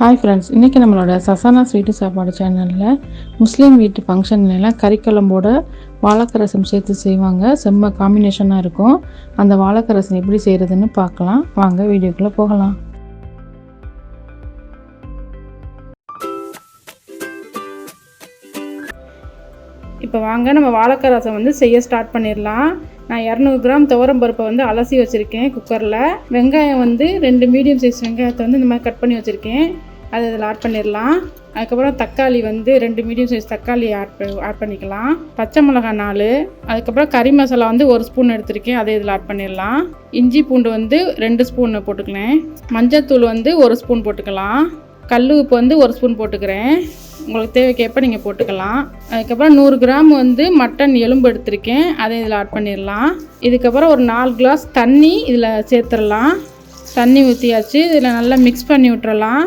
Hi friends இன்றைக்கி நம்மளோட சசானா sweet சாப்பாடு சேனலில் முஸ்லீம் வீட்டு ஃபங்க்ஷன்லாம் கறிக்குழம்போட வாழைக்கரசம் சேர்த்து செய்வாங்க. செம்ம காம்பினேஷனாக இருக்கும். அந்த வாழைக்கரசம் எப்படி செய்கிறதுன்னு பார்க்கலாம். வாங்க வீடியோக்குள்ளே போகலாம். இப்போ வாங்க நம்ம வாழைக்கரசம் ரசம் வந்து செய்ய ஸ்டார்ட் பண்ணிடலாம். நான் இரநூறு கிராம் துவரம் பருப்பை வந்து அலசி வச்சுருக்கேன் குக்கரில் வெங்காயம் வந்து ரெண்டு மீடியம் சைஸ் வெங்காயத்தை வந்து இந்த மாதிரி கட் பண்ணி வச்சுருக்கேன். அதை இதில் ஆட் பண்ணிடலாம். அதுக்கப்புறம் தக்காளி வந்து ரெண்டு மீடியம் சைஸ் தக்காளி ஆட் ஆட் பண்ணிக்கலாம். பச்சை மிளகாய் நாலு. அதுக்கப்புறம் கறி மசாலா வந்து ஒரு ஸ்பூன் எடுத்திருக்கேன். அதை இதில் ஆட் பண்ணிடலாம். இஞ்சி பூண்டு வந்து ரெண்டு ஸ்பூன் போட்டுக்கலாம் மஞ்சத்தூள் வந்து ஒரு ஸ்பூன் போட்டுக்கலாம். கல் உப்பு வந்து ஒரு ஸ்பூன் போட்டுக்கிறேன். உங்களுக்கு தேவைக்கேற்ப நீங்கள் போட்டுக்கலாம். அதுக்கப்புறம் நூறு கிராம் வந்து மட்டன் எலும்பு எடுத்திருக்கேன். அதை இதில் ஆட் பண்ணிடலாம். இதுக்கப்புறம் ஒரு நாலு கிளாஸ் தண்ணி இதில் சேர்த்துடலாம். தண்ணி ஊற்றியாச்சு இதில் நல்லா மிக்ஸ் பண்ணி விட்டுறலாம்.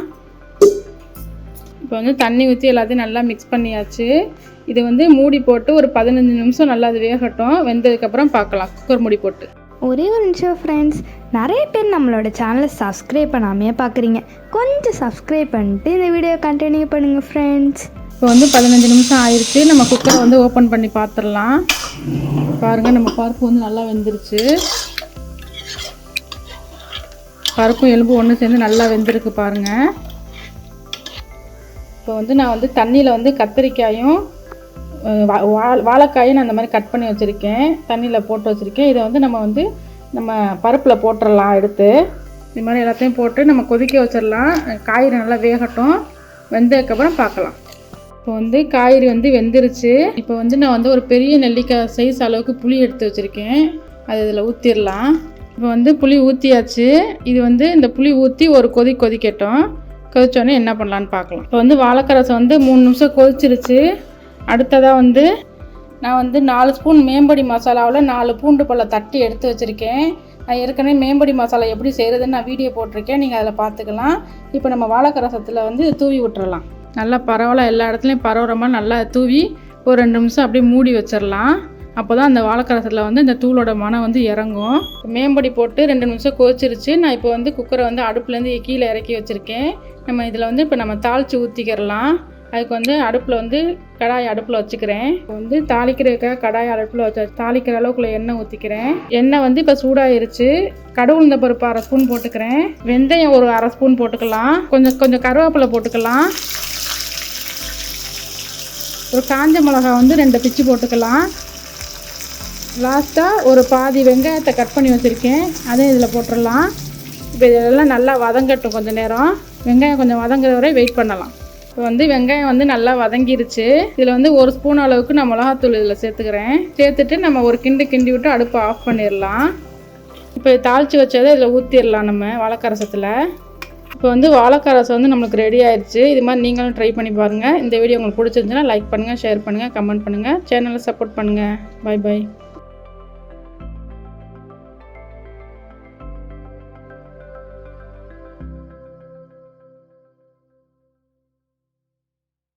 இப்போ வந்து தண்ணி ஊற்றி எல்லாத்தையும் நல்லா மிக்ஸ் பண்ணியாச்சு. இது வந்து மூடி போட்டு ஒரு பதினஞ்சு நிமிஷம் நல்லா அது வேகட்டும். வெந்ததுக்கப்புறம் பார்க்கலாம் குக்கர் மூடி போட்டு. ஒரே ஒரு நிமிஷம் ஃப்ரெண்ட்ஸ் நிறைய பேர் நம்மளோட சேனலை சப்ஸ்கிரைப் பண்ணாமையே பார்க்குறீங்க கொஞ்சம் சப்ஸ்கிரைப் பண்ணிட்டு இந்த வீடியோ கண்டினியூ பண்ணுங்கள் ஃப்ரெண்ட்ஸ் இப்போ வந்து பதினஞ்சு நிமிஷம் ஆயிடுச்சு நம்ம குக்கரை வந்து ஓப்பன் பண்ணி பார்த்துடலாம் பாருங்கள் நம்ம பருப்பு வந்து நல்லா வெந்துருச்சு. பருப்பும் எலும்பு ஒன்று சேர்ந்து நல்லா வெந்திருக்கு பாருங்கள் இப்போ வந்து நான் வந்து தண்ணியில் வந்து கத்திரிக்காயும் வா- வா- வாழைக்காயும் நான் அந்த மாதிரி கட் பண்ணி வச்சுருக்கேன். தண்ணியில் போட்டு வச்சுருக்கேன். இதை வந்து நம்ம வந்து நம்ம பருப்பில் போட்டுடலாம் எடுத்து. இது மாதிரி எல்லாத்தையும் போட்டு நம்ம கொதிக்க வச்சிடலாம் காய்கறி நல்லா வேகட்டும். வெந்ததுக்கப்புறம் பார்க்கலாம். இப்போ வந்து காய்கறி வந்து வெந்துருச்சு. இப்போ வந்து நான் வந்து ஒரு பெரிய நெல்லிக்காய் சைஸ் அளவுக்கு புளி எடுத்து வச்சுருக்கேன். அது இதில் ஊற்றிடலாம் இப்போ வந்து புளி ஊற்றியாச்சு இது வந்து இந்த புளி ஊற்றி ஒரு கொதி கொதிக்கட்டும். கொதிச்சோடனே என்ன பண்ணலான்னு பார்க்கலாம். இப்போ வந்து வாழைக்கரசம் வந்து மூணு நிமிஷம் கொதிச்சிருச்சு. அடுத்ததாக வந்து நான் வந்து நாலு ஸ்பூன் மேம்படி மசாலாவில் நாலு பூண்டு பழம் தட்டி எடுத்து வச்சுருக்கேன். நான் ஏற்கனவே மேம்படி மசாலா எப்படி செய்கிறதுன்னு நான் வீடியோ போட்டிருக்கேன். நீங்கள் அதில் பார்த்துக்கலாம். இப்போ நம்ம வாழைக்கரசத்தில் வந்து தூவி விட்டுறலாம். நல்லா பரவாயில்ல எல்லா இடத்துலையும் பரவுற மாதிரி நல்லா தூவி ஒரு ரெண்டு நிமிஷம் அப்படியே மூடி வச்சிடலாம் அப்போ தான் அந்த வாழைக்கரசத்தில் வந்து இந்த தூளோட மனம் வந்து இறங்கும். மேம்படி போட்டு ரெண்டு நிமிஷம் கொதிச்சிருச்சு. நான் இப்போ வந்து குக்கரை வந்து அடுப்புலேருந்து கீழே இறக்கி வச்சுருக்கேன். நம்ம இதில் வந்து இப்போ நம்ம தாளித்து ஊற்றிக்கிறலாம் அதுக்கு வந்து அடுப்பில் வந்து கடாய் அடுப்பில் வச்சுக்கிறேன். இப்போ வந்து தாளிக்கிறதுக்காக கடாய் அடுப்பில் வச்சு தாளிக்கிற அளவுக்குள்ள எண்ணெய் ஊற்றிக்கிறேன் எண்ணெய் வந்து இப்போ சூடாயிருச்சு. கடுகுந்த பருப்பு அரை ஸ்பூன் போட்டுக்கிறேன். வெந்தயம் ஒரு அரை ஸ்பூன் போட்டுக்கலாம். கொஞ்சம் கொஞ்சம் கருவேப்பிலை போட்டுக்கலாம். ஒரு காஞ்ச மிளகா வந்து ரெண்டு பிச்சு போட்டுக்கலாம். லாஸ்ட்டாக ஒரு பாதி வெங்காயத்தை கட் பண்ணி வச்சுருக்கேன். அதையும் இதில் போட்டுடலாம் இப்போ இதெல்லாம் நல்லா வதங்கட்டும் கொஞ்சம் நேரம். வெங்காயம் கொஞ்சம் வதங்குற வரை வெயிட் பண்ணலாம். இப்போ வந்து வெங்காயம் வந்து நல்லா வதங்கிருச்சு. இதில் வந்து ஒரு ஸ்பூன் அளவுக்கு நான் மிளகாத்தூள் இதில் சேர்த்துக்கிறேன். சேர்த்துட்டு நம்ம ஒரு கிண்டு கிண்டி விட்டு அடுப்பை ஆஃப் பண்ணிடலாம். இப்போ தாளித்து வச்சதை இதில் ஊற்றிடலாம் நம்ம வாழைக்கரசத்தில். இப்போ வந்து வாழைக்கரசம் வந்து நம்மளுக்கு ரெடி ஆயிடுச்சு இது மாதிரி நீங்களும் ட்ரை பண்ணி பாருங்கள் இந்த வீடியோ உங்களுக்கு பிடிச்சிருந்துச்சுன்னா லைக் பண்ணுங்கள் ஷேர் பண்ணுங்கள் கமெண்ட் பண்ணுங்கள் சேனலை சப்போர்ட் பண்ணுங்கள் பை பை